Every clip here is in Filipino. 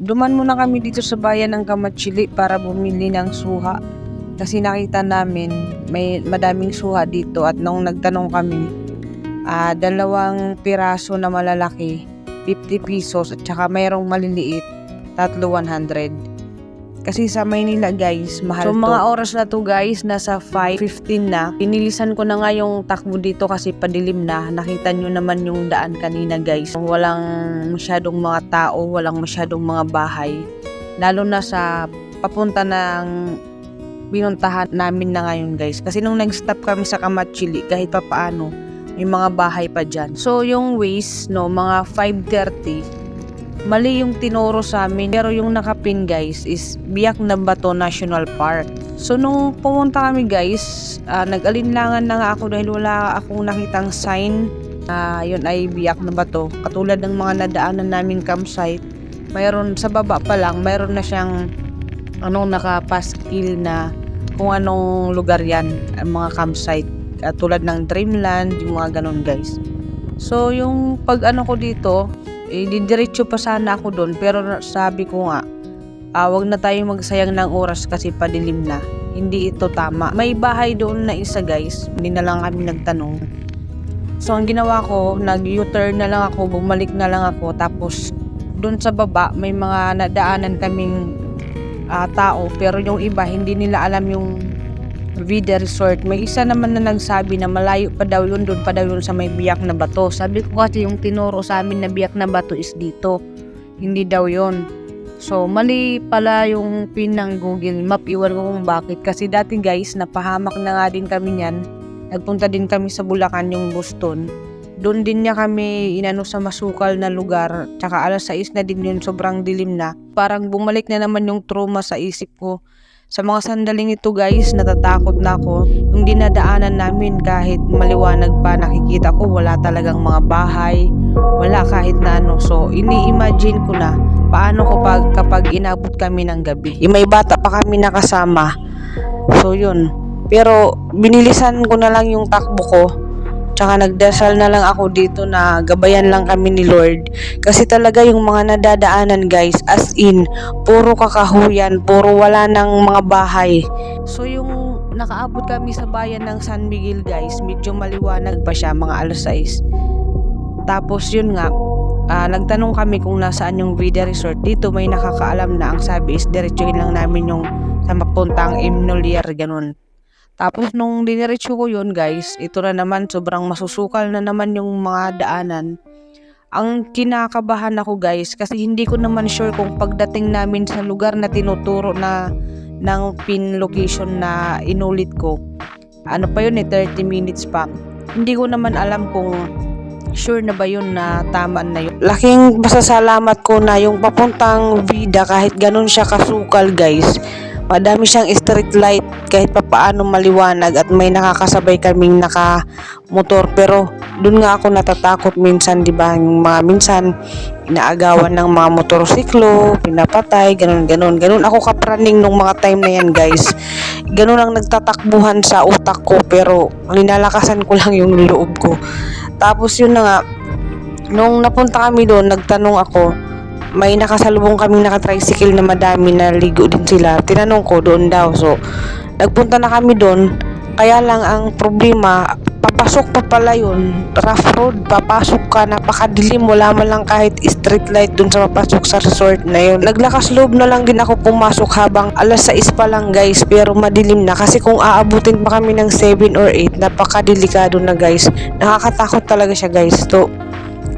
Duman muna kami dito sa bayan ng Kamatsili para bumili ng suha. Kasi nakita namin may madaming suha dito at nung nagtanong kami, ah dalawang piraso na malalaki, 50 pesos at saka mayroong maliliit, tatlo 100. Kasi sa Maynila guys, mahal So, to. mga oras na to guys, nasa 5.15 na. Pinilisan ko na nga yung takbo dito kasi padilim na. Nakita nyo naman yung daan kanina guys. Walang masyadong mga tao, walang masyadong mga bahay. Lalo na sa papunta ng binuntahan namin na ngayon guys. Kasi nung nag-stop kami sa Kamatsili, kahit pa paano, may mga bahay pa dyan. So yung ways, no, mga 5.30, mali yung tinuro sa amin. Pero yung nakapin guys is Biak na Bato National Park. So nung pumunta kami guys, ah, nag-alinlangan na nga ako dahil wala akong nakitang sign na yun ay Biak na Bato. Katulad ng mga nadaanan namin campsite, mayroon sa baba pa lang, mayroon na siyang anong nakapaskil na kung anong lugar yan, mga campsite. Katulad ng Dreamland, yung mga ganun guys. So yung pag ano ko dito, eh, didiretso pa sana ako doon pero sabi ko nga ah, wag na tayo magsayang ng oras kasi padilim na. Hindi ito tama. May bahay doon na isa guys. Hindi na lang kami nagtanong. So ang ginawa ko nag U-turn na lang ako bumalik na lang ako. Tapos doon sa baba may mga nadaanan kaming ah, tao. Pero yung iba hindi nila alam yung Vida Resort. May isa naman na nagsabi na malayo pa daw yun, doon pa daw yun sa may biyak na bato. Sabi ko kasi yung tinuro sa amin na biyak na bato is dito. Hindi daw yun. So, mali pala yung pin ng Google Map. Iwan ko kung bakit. Kasi dati guys, napahamak na nga din kami niyan. Nagpunta din kami sa Bulacan yung Boston. Doon din niya kami inano sa masukal na lugar. Tsaka alas 6 na din yun, sobrang dilim na. Parang bumalik na naman yung trauma sa isip ko. Sa mga sandaling ito guys, natatakot na ako. Yung dinadaanan namin kahit maliwanag pa nakikita ko, wala talagang mga bahay, wala kahit na ano. So, ini-imagine ko na paano ko pag kapag inabot kami ng gabi. Yung may bata pa kami nakasama. So, yun. Pero, binilisan ko na lang yung takbo ko. Tsaka nagdasal na lang ako dito na gabayan lang kami ni Lord. Kasi talaga yung mga nadadaanan guys, as in, puro kakahuyan, puro wala ng mga bahay. So yung nakaabot kami sa bayan ng San Miguel guys, medyo maliwanag pa siya, mga alas 6. Tapos yun nga, ah, nagtanong kami kung nasaan yung Vida Resort. Dito may nakakaalam na ang sabi is diretsuhin lang namin yung sa mapuntang Imnolier, ganun. Tapos nung diniretso ko yun guys, ito na naman sobrang masusukal na naman yung mga daanan. Ang kinakabahan ako guys kasi hindi ko naman sure kung pagdating namin sa lugar na tinuturo na ng pin location na inulit ko. Ano pa yun eh, 30 minutes pa. Hindi ko naman alam kung sure na ba yun na tama na yun. Laking masasalamat ko na yung papuntang Vida kahit ganun siya kasukal guys. Madami siyang street light kahit papaano maliwanag at may nakakasabay kaming naka-motor pero dun nga ako natatakot minsan 'di ba yung mga minsan inaagawan ng mga motorsiklo, pinapatay, ganun ganun. Ganun ako kapraning nung mga time na yan, guys. Ganun ang nagtatakbuhan sa utak ko pero linalakasan ko lang yung loob ko. Tapos yun na nga nung napunta kami doon, nagtanong ako may nakasalubong kaming naka-tricycle na madami na ligo din sila. Tinanong ko doon daw. So, nagpunta na kami doon. Kaya lang ang problema, papasok pa pala yun. Rough road, papasok ka, napakadilim. Wala man lang kahit street light doon sa papasok sa resort na yun. Naglakas loob na lang din ako pumasok habang alas 6 pa lang guys. Pero madilim na. Kasi kung aabutin pa kami ng 7 or 8, napakadelikado na guys. Nakakatakot talaga siya guys. So,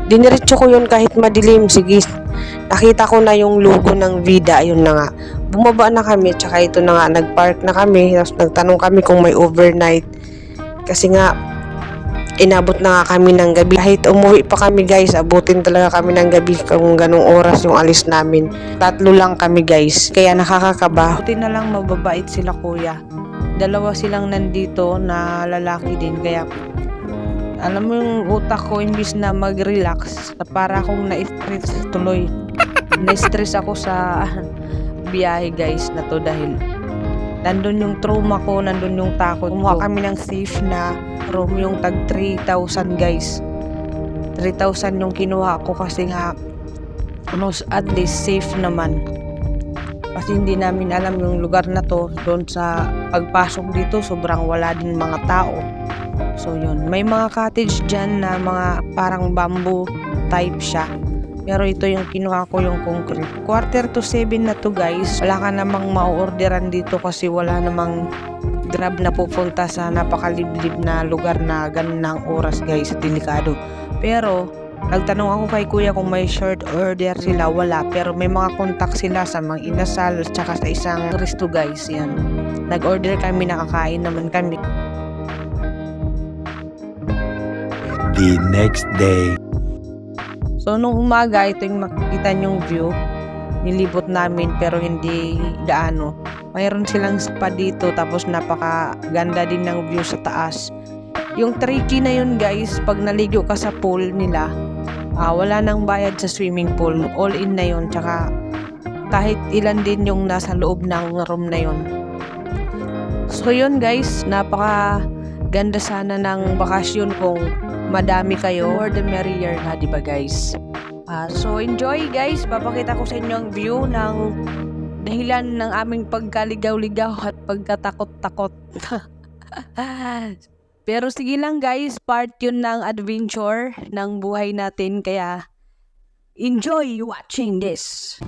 diniretso ko yun kahit madilim. Sige, nakita ko na yung logo ng Vida, ayun na nga. Bumaba na kami, tsaka ito na nga, nagpark na kami, tapos nagtanong kami kung may overnight. Kasi nga, inabot na nga kami ng gabi. Kahit umuwi pa kami guys, abutin talaga kami ng gabi kung ganong oras yung alis namin. Tatlo lang kami guys, kaya nakakakaba. Buti na lang mababait sila kuya. Dalawa silang nandito na lalaki din, kaya alam mo yung utak ko imbis na mag-relax para akong na-stress tuloy. Na-stress ako sa biyahe guys na to dahil nandun yung trauma ko nandun yung takot. Kumuha kami ng safe na room yung tag 3,000 guys. 3,000 yung kinuha ko kasi nga Mas at least safe naman. Kasi hindi namin alam yung lugar na to. Doon sa pagpasok dito, sobrang wala din mga tao. So yun, may mga cottage dyan na mga parang bamboo type siya. Pero ito yung kinuha ko yung concrete. Quarter to 7 na to guys. Wala ka namang ma-orderan dito kasi wala namang grab na pupunta sa napakaliblib na lugar na ganun na oras guys. Delikado. Pero Nagtanong ako kay kuya kung may short order sila, wala. Pero may mga contact sila sa mga inasal, tsaka sa isang resto guys, yan. Nag-order kami, nakakain naman kami. the next day. So, nung umaga, ito yung makikita nyong view. Nilibot namin pero hindi gaano. Mayroon silang spa dito tapos napakaganda din ng view sa taas. Yung tricky na yun guys, pag naligo ka sa pool nila, ah, wala nang bayad sa swimming pool. All in na yun. Tsaka kahit ilan din yung nasa loob ng room na yun. So yun guys, napaka ganda sana ng bakasyon kung madami kayo. More the merrier na, di ba guys? Ah, so enjoy guys, papakita ko sa inyo ang view ng dahilan ng aming pagkaligaw-ligaw at pagkatakot-takot. Pero sige lang guys, part yun ng adventure ng buhay natin kaya enjoy watching this.